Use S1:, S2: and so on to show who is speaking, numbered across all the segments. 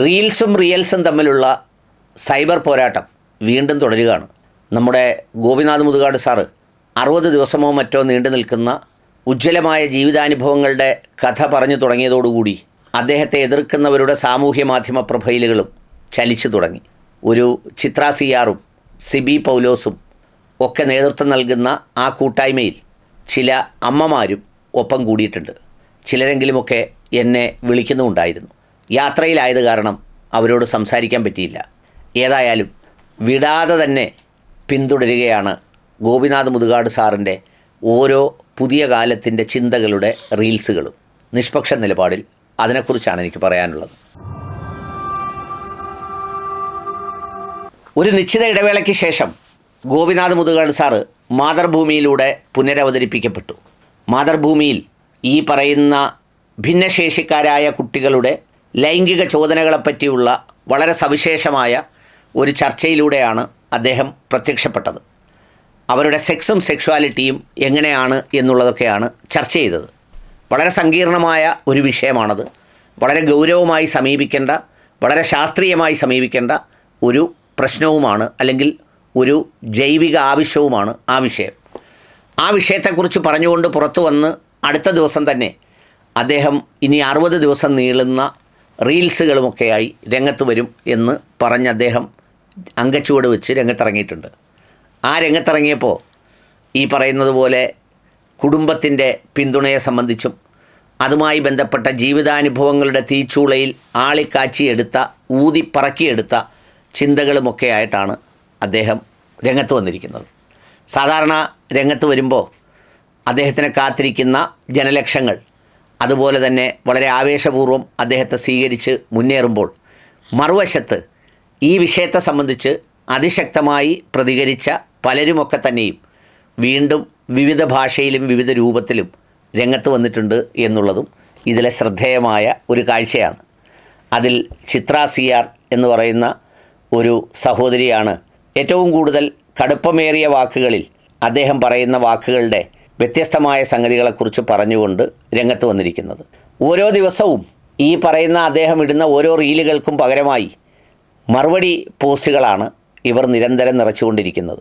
S1: റീൽസും റിയൽസും തമ്മിലുള്ള സൈബർ പോരാട്ടം വീണ്ടും തുടരുകയാണ്. നമ്മുടെ ഗോപിനാഥ് മുതുകാട് സാറ് അറുപത് ദിവസമോ മറ്റോ നീണ്ടു നിൽക്കുന്ന ഉജ്ജ്വലമായ ജീവിതാനുഭവങ്ങളുടെ കഥ പറഞ്ഞു തുടങ്ങിയതോടുകൂടി അദ്ദേഹത്തെ എതിർക്കുന്നവരുടെ സാമൂഹ്യ മാധ്യമ പ്രൊഫൈലുകളും ചലിച്ചു തുടങ്ങി. ഒരു ചിത്ര സിയാറും സിബി പൗലോസും ഒക്കെ നേതൃത്വം നൽകുന്ന ആ കൂട്ടായ്മയിൽ ചില അമ്മമാരും ഒപ്പം കൂടിയിട്ടുണ്ട്. ചിലരെങ്കിലുമൊക്കെ എന്നെ വിളിക്കുന്നുമുണ്ടായിരുന്നു. യാത്രയിലായത് കാരണം അവരോട് സംസാരിക്കാൻ പറ്റിയില്ല. ഏതായാലും വിടാതെ തന്നെ പിന്തുടരുകയാണ് ഗോപിനാഥ് മുതുകാട് സാറിന്റെ ഓരോ പുതിയ കാലത്തിന്റെ ചിന്തകളുടെ റീൽസുകളും. നിഷ്പക്ഷ നിലപാടിൽ അതിനെക്കുറിച്ചാണ് എനിക്ക് പറയാനുള്ളത്. ഒരു നിശ്ചിത ഇടവേളയ്ക്ക് ശേഷം ഗോപിനാഥ് മുതുകാട് സാറ് മാതൃഭൂമിയിലൂടെ പുനരവതരിപ്പിക്കപ്പെട്ടു. മാതൃഭൂമിയിൽ ഈ പറയുന്ന ഭിന്നശേഷിക്കാരായ കുട്ടികളുടെ ലൈംഗിക ചോദനകളെപ്പറ്റിയുള്ള വളരെ സവിശേഷമായ ഒരു ചർച്ചയിലൂടെയാണ് അദ്ദേഹം പ്രത്യക്ഷപ്പെട്ടത്. അവരുടെ സെക്സും സെക്ഷുവാലിറ്റിയും എങ്ങനെയാണ് എന്നുള്ളതൊക്കെയാണ് ചർച്ച ചെയ്തത്. വളരെ സങ്കീർണമായ ഒരു വിഷയമാണത്. വളരെ ഗൗരവമായി സമീപിക്കേണ്ട വളരെ ശാസ്ത്രീയമായി സമീപിക്കേണ്ട ഒരു പ്രശ്നവുമാണ് അല്ലെങ്കിൽ ഒരു ജൈവിക ആവശ്യവുമാണ് ആ വിഷയം. ആ വിഷയത്തെക്കുറിച്ച് പറഞ്ഞുകൊണ്ട് പുറത്തു വന്ന് അടുത്ത ദിവസം തന്നെ അദ്ദേഹം ഇനി അറുപത് ദിവസം നീളുന്ന റീൽസുകളുമൊക്കെയായി രംഗത്ത് വരും എന്ന് പറഞ്ഞ് അദ്ദേഹം അങ്കച്ചുവട് വെച്ച് രംഗത്തിറങ്ങിയിട്ടുണ്ട്. ആ രംഗത്തിറങ്ങിയപ്പോൾ ഈ പറയുന്നത് പോലെ കുടുംബത്തിന്റെ പിന്തുണയെ സംബന്ധിച്ചും അതുമായി ബന്ധപ്പെട്ട ജീവിതാനുഭവങ്ങളുടെ തീച്ചൂളയിൽ ആളിക്കാച്ചിയെടുത്ത ഊതിപ്പറക്കിയെടുത്ത ചിന്തകളുമൊക്കെ ആയിട്ടാണ് അദ്ദേഹം രംഗത്ത് വന്നിരിക്കുന്നത്. സാധാരണ രംഗത്ത് വരുമ്പോൾ അദ്ദേഹത്തിനെ കാത്തിരിക്കുന്ന ജനലക്ഷങ്ങൾ അതുപോലെ തന്നെ വളരെ ആവേശപൂർവം അദ്ദേഹത്തെ സ്വീകരിച്ച് മുന്നേറുമ്പോൾ മറുവശത്ത് ഈ വിഷയത്തെ സംബന്ധിച്ച് അതിശക്തമായി പ്രതികരിച്ച പലരുമൊക്കെ തന്നെയും വീണ്ടും വിവിധ ഭാഷയിലും വിവിധ രൂപത്തിലും രംഗത്ത് വന്നിട്ടുണ്ട് എന്നുള്ളതും ഇതിലെ ശ്രദ്ധേയമായ ഒരു കാഴ്ചയാണ്. അതിൽ ചിത്ര എന്ന് പറയുന്ന ഒരു സഹോദരിയാണ് ഏറ്റവും കൂടുതൽ കടുപ്പമേറിയ വാക്കുകളിൽ അദ്ദേഹം പറയുന്ന വാക്കുകളുടെ വ്യത്യസ്തമായ സംഗതികളെക്കുറിച്ച് പറഞ്ഞുകൊണ്ട് രംഗത്ത് വന്നിരിക്കുന്നത്. ഓരോ ദിവസവും ഈ പറയുന്ന അദ്ദേഹം ഇടുന്ന ഓരോ റീലുകൾക്കും പകരമായി മറുപടി പോസ്റ്റുകളാണ് ഇവർ നിരന്തരം നിറച്ചുകൊണ്ടിരിക്കുന്നത്.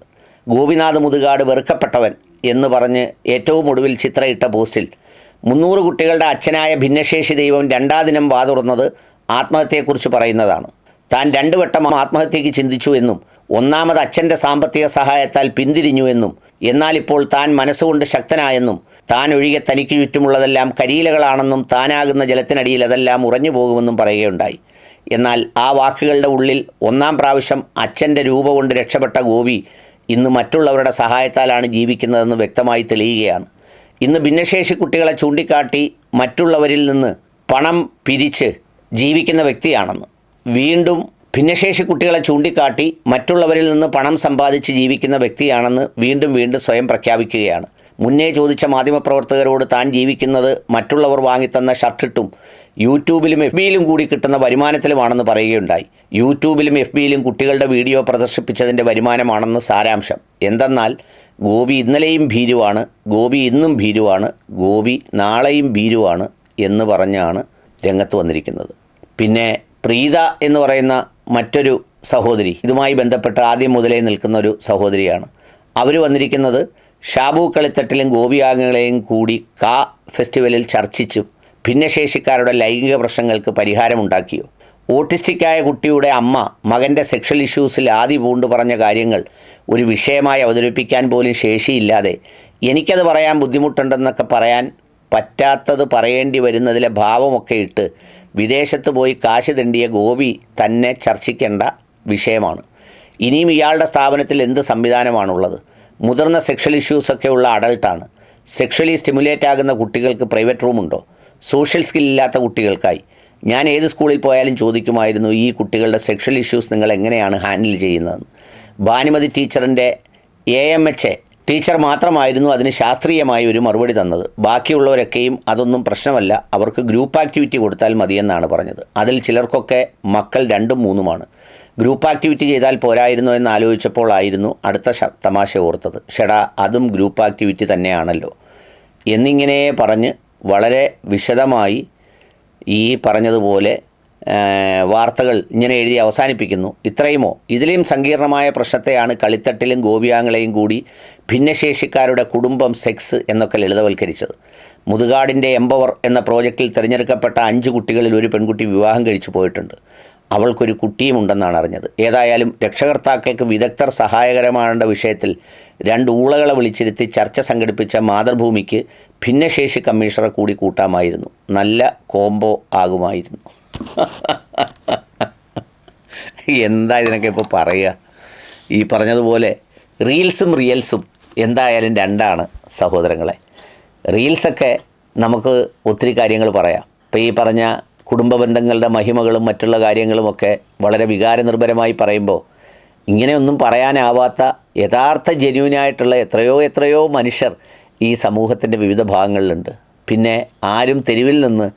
S1: ഗോപിനാഥ് മുതുകാട് വെറുക്കപ്പെട്ടവൻ എന്ന് പറഞ്ഞ് ഏറ്റവും ഒടുവിൽ ചിത്രയിട്ട പോസ്റ്റിൽ മുന്നൂറ് കുട്ടികളുടെ അച്ഛനായ ഭിന്നശേഷി ദൈവം രണ്ടാം ദിനം വാതുറന്നത് ആത്മഹത്യയെക്കുറിച്ച് പറയുന്നതാണ്. താൻ രണ്ടു വട്ടം ആത്മഹത്യയ്ക്ക് ചിന്തിച്ചു എന്നും ഒന്നാമത് അച്ഛന്റെ സാമ്പത്തിക സഹായത്താൽ പിന്തിരിഞ്ഞു എന്നും എന്നാൽ ഇപ്പോൾ താൻ മനസ്സുകൊണ്ട് ശക്തനായെന്നും താൻ ഒഴികെ തനിക്ക് ചുറ്റുമുള്ളതെല്ലാം കരിയിലകളാണെന്നും താനാകുന്ന ജലത്തിനടിയിൽ അതെല്ലാം ഉറഞ്ഞു പോകുമെന്നും പറയുകയുണ്ടായി. എന്നാൽ ആ വാക്കുകളുടെ ഉള്ളിൽ ഒന്നാം പ്രാവശ്യം അച്ഛന്റെ രൂപ കൊണ്ട് രക്ഷപ്പെട്ട ഗോപി ഇന്ന് മറ്റുള്ളവരുടെ സഹായത്താലാണ് ജീവിക്കുന്നതെന്ന് വ്യക്തമായി തെളിയുകയാണ്. ഇന്ന് ഭിന്നശേഷി കുട്ടികളെ ചൂണ്ടിക്കാട്ടി മറ്റുള്ളവരിൽ നിന്ന് പണം പിരിച്ച് ജീവിക്കുന്ന വ്യക്തിയാണെന്ന്. വീണ്ടും ഭിന്നശേഷി കുട്ടികളെ ചൂണ്ടിക്കാട്ടി മറ്റുള്ളവരിൽ നിന്ന് പണം സമ്പാദിച്ച് ജീവിക്കുന്ന വ്യക്തിയാണെന്ന് വീണ്ടും വീണ്ടും സ്വയം പ്രഖ്യാപിക്കുകയാണ്. മുന്നേ ചോദിച്ച മാധ്യമപ്രവർത്തകരോട് താൻ ജീവിക്കുന്നത് മറ്റുള്ളവർ വാങ്ങിത്തന്ന ഷർട്ടിട്ടും യൂട്യൂബിലും എഫ് ബിയിലും കൂടി കിട്ടുന്ന വരുമാനത്തിലുമാണെന്ന് പറയുകയുണ്ടായി. യൂട്യൂബിലും എഫ് ബിയിലും കുട്ടികളുടെ വീഡിയോ പ്രദർശിപ്പിച്ചതിന്റെ വരുമാനമാണെന്ന് സാരാംശം. എന്തെന്നാൽ ഗോപി ഇന്നലെയും ഭീരുവാണ് ഗോപി ഇന്നും ഭീരുവാണ് ഗോപി നാളെയും ഭീരുവാണ് എന്ന് പറഞ്ഞാണ് രംഗത്ത് വന്നിരിക്കുന്നത്. പിന്നെ പ്രീത എന്ന് പറയുന്ന മറ്റൊരു സഹോദരി. ഇതുമായി ബന്ധപ്പെട്ട് ആദ്യം മുതലേ നിൽക്കുന്ന ഒരു സഹോദരിയാണ്. അവർ വന്നിരിക്കുന്നത് ഷാബു കളിത്തട്ടിലും ഗോപിയാഗങ്ങളെയും കൂടി കാ ഫെസ്റ്റിവലിൽ ചർച്ചിച്ചു. ഭിന്നശേഷിക്കാരുടെ ലൈംഗിക പ്രശ്നങ്ങൾക്ക് പരിഹാരമുണ്ടാക്കിയോ ഓട്ടിസ്റ്റിക്കായ കുട്ടിയുടെ അമ്മ മകന്റെ സെക്ഷൽ ഇഷ്യൂസിൽ ആദ്യ പൂണ്ട് പറഞ്ഞ കാര്യങ്ങൾ ഒരു വിഷയമായി അവതരിപ്പിക്കാൻ പോലും ശേഷിയില്ലാതെ എനിക്കത് പറയാൻ ബുദ്ധിമുട്ടുണ്ടെന്നൊക്കെ പറയാൻ പറ്റാത്തത് പറയേണ്ടി വരുന്നതിലെ ഭാവമൊക്കെ ഇട്ട് വിദേശത്ത് പോയി കാശ് തെണ്ടിയ ഗോപി തന്നെ ചർച്ചിക്കേണ്ട വിഷയമാണ്. ഇനിയും ഇയാളുടെ സ്ഥാപനത്തിൽ എന്ത് സംവിധാനമാണുള്ളത്? മുതിർന്ന സെക്ഷൽ ഇഷ്യൂസൊക്കെ ഉള്ള അഡൾട്ടാണ് സെക്ഷലി സ്റ്റിമുലേറ്റ് ആകുന്ന കുട്ടികൾക്ക് പ്രൈവറ്റ് റൂമുണ്ടോ സോഷ്യൽ സ്കിൽ ഇല്ലാത്ത കുട്ടികൾക്കായി. ഞാൻ ഏത് സ്കൂളിൽ പോയാലും ചോദിക്കുമായിരുന്നു ഈ കുട്ടികളുടെ സെക്ഷൽ ഇഷ്യൂസ് നിങ്ങൾ എങ്ങനെയാണ് ഹാൻഡിൽ ചെയ്യുന്നതെന്ന്? ഭാനുമതി ടീച്ചറിന്റെ A M H A teacher മാത്രമായിരുന്നു അതിന് ശാസ്ത്രീയമായ ഒരു മറുപടി തന്നത്. ബാക്കിയുള്ളവരൊക്കെയും അതൊന്നും പ്രശ്നമല്ല. അവർക്ക് ഗ്രൂപ്പ് ആക്ടിവിറ്റി കൊടുത്താൽ മതിയെന്നാണ് പറഞ്ഞത്. അതിൽ ചിലർക്കൊക്കെ മക്കൾ രണ്ടും മൂന്നുമാണ്. ഗ്രൂപ്പ് ആക്ടിവിറ്റി ചെയ്താൽ പോരായിരുന്നു എന്ന് ആലോചിച്ചപ്പോൾ ആയിരുന്നു അടുത്ത തമാശ ഓർത്തത്. ഷെടാ അതും ഗ്രൂപ്പ് ആക്ടിവിറ്റി തന്നെയാണല്ലോ. എന്നിങ്ങനെ പറഞ്ഞ് വളരെ വിശദമായി ഈ പറഞ്ഞതുപോലെ വാർത്തകൾ ഇങ്ങനെ എഴുതി അവസാനിപ്പിക്കുന്നു. ഇത്രയുമോ? ഇതിലെയും സങ്കീർണമായ പ്രശ്നത്തെയാണ് കളിത്തട്ടിലും ഗോപിയാങ്ങളെയും കൂടി ഭിന്നശേഷിക്കാരുടെ കുടുംബം സെക്സ് എന്നൊക്കെ ലളിതവൽക്കരിച്ചത്. മുതുകാടിന്റെ എംപവർ എന്ന പ്രോജക്റ്റിൽ തിരഞ്ഞെടുക്കപ്പെട്ട അഞ്ച് കുട്ടികളിൽ ഒരു പെൺകുട്ടി വിവാഹം കഴിച്ചു പോയിട്ടുണ്ട്. അവൾക്കൊരു കുട്ടിയും ഉണ്ടെന്നാണ് അറിഞ്ഞത്. ഏതായാലും രക്ഷകർത്താക്കൾക്ക് വിദഗ്ധർ സഹായകരമാകേണ്ട വിഷയത്തിൽ രണ്ട് ഊളകളെ വിളിച്ചിരുത്തി ചർച്ച സംഘടിപ്പിച്ച മാതൃഭൂമിക്ക് ഭിന്നശേഷി കമ്മീഷണറെ കൂടി കൂട്ടാമായിരുന്നു. നല്ല കോംബോ ആകുമായിരുന്നു. എന്താ ഇതിനൊക്കെ ഇപ്പോൾ പറയുക ഈ പറഞ്ഞതുപോലെ റീൽസും റിയൽസും എന്തായാലും രണ്ടാണ് സഹോദരങ്ങളെ. റീൽസൊക്കെ നമുക്ക് ഒത്തിരി കാര്യങ്ങൾ പറയാം. ഇപ്പോൾ ഈ പറഞ്ഞ കുടുംബ ബന്ധങ്ങളുടെ മഹിമകളും മറ്റുള്ള കാര്യങ്ങളുമൊക്കെ വളരെ വികാരനിർഭരമായി പറയുമ്പോൾ ഇങ്ങനെയൊന്നും പറയാനാവാത്ത യഥാർത്ഥ ജെന്യൂനായിട്ടുള്ള എത്രയോ എത്രയോ മനുഷ്യർ ഈ സമൂഹത്തിന്റെ വിവിധ ഭാഗങ്ങളിലുണ്ട്. പിന്നെ ആരും തെരുവിൽ നിന്ന്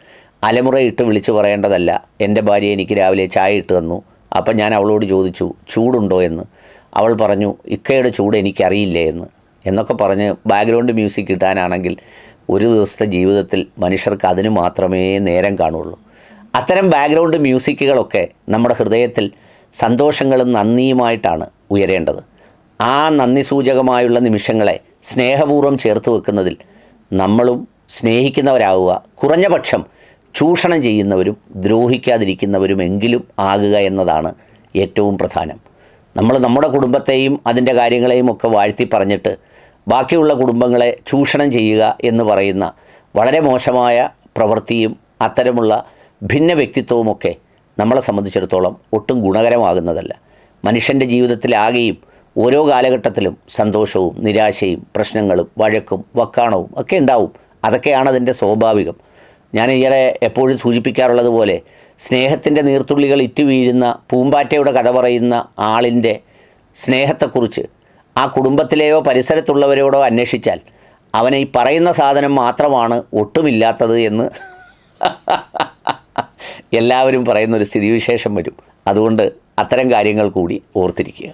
S1: അലമുറയിട്ട് വിളിച്ചു പറയേണ്ടതല്ല. എന്റെ ഭാര്യ എനിക്ക് രാവിലെ ചായ ഇട്ട് തന്നു. അപ്പം ഞാൻ അവളോട് ചോദിച്ചു ചൂടുണ്ടോ എന്ന്? അവൾ പറഞ്ഞു ഇക്കയുടെ ചൂട് എനിക്കറിയില്ലേ എന്ന്. എന്നൊക്കെ പറഞ്ഞ് ബാക്ക്ഗ്രൗണ്ട് മ്യൂസിക് കിട്ടാനാണെങ്കിൽ ഒരു ദിവസത്തെ ജീവിതത്തിൽ മനുഷ്യർക്ക് അതിന് മാത്രമേ നേരം കാണുള്ളൂ. അത്തരം ബാക്ക്ഗ്രൗണ്ട് മ്യൂസിക്കുകളൊക്കെ നമ്മുടെ ഹൃദയത്തിൽ സന്തോഷങ്ങളും നന്ദിയുമായിട്ടാണ് ഉയരേണ്ടത്. ആ നന്ദി സൂചകമായുള്ള നിമിഷങ്ങളെ സ്നേഹപൂർവം ചേർത്ത് വെക്കുന്നതിൽ നമ്മളും സ്നേഹിക്കുന്നവരാവുക. കുറഞ്ഞ പക്ഷം ചൂഷണം ചെയ്യുന്നവരും ദ്രോഹിക്കാതിരിക്കുന്നവരുമെങ്കിലും ആകുക എന്നതാണ് ഏറ്റവും പ്രധാനം. നമ്മൾ നമ്മുടെ കുടുംബത്തെയും അതിന്റെ കാര്യങ്ങളെയും ഒക്കെ വാഴ്ത്തി പറഞ്ഞിട്ട് ബാക്കിയുള്ള കുടുംബങ്ങളെ ചൂഷണം ചെയ്യുക എന്ന് പറയുന്ന വളരെ മോശമായ പ്രവൃത്തിയും അത്തരമുള്ള ഭിന്ന വ്യക്തിത്വവുമൊക്കെ നമ്മളെ സംബന്ധിച്ചിടത്തോളം ഒട്ടും ഗുണകരമാകുന്നതല്ല. മനുഷ്യന്റെ ജീവിതത്തിലാകെയും ഓരോ കാലഘട്ടത്തിലും സന്തോഷവും നിരാശയും പ്രശ്നങ്ങളും വഴക്കും വക്കാണവും ഒക്കെ ഉണ്ടാവും. അതൊക്കെയാണ് അതിന്റെ സ്വാഭാവികം. ഞാൻ ഈയിടെ എപ്പോഴും സൂചിപ്പിക്കാറുള്ളത് പോലെ സ്നേഹത്തിന്റെ നീർത്തുള്ളികൾ ഇറ്റു വീഴുന്ന പൂമ്പാറ്റയുടെ കഥ പറയുന്ന ആളിന്റെ സ്നേഹത്തെക്കുറിച്ച് ആ കുടുംബത്തിലെയോ പരിസരത്തുള്ളവരോടോ അന്വേഷിച്ചാൽ അവനെ ഈ പറയുന്ന സാധനം മാത്രമാണ് ഒട്ടുമില്ലാത്തത് എന്ന് എല്ലാവരും പറയുന്നൊരു സ്ഥിതിവിശേഷം വരും. അതുകൊണ്ട് അത്തരം കാര്യങ്ങൾ കൂടി ഓർത്തിരിക്കുക.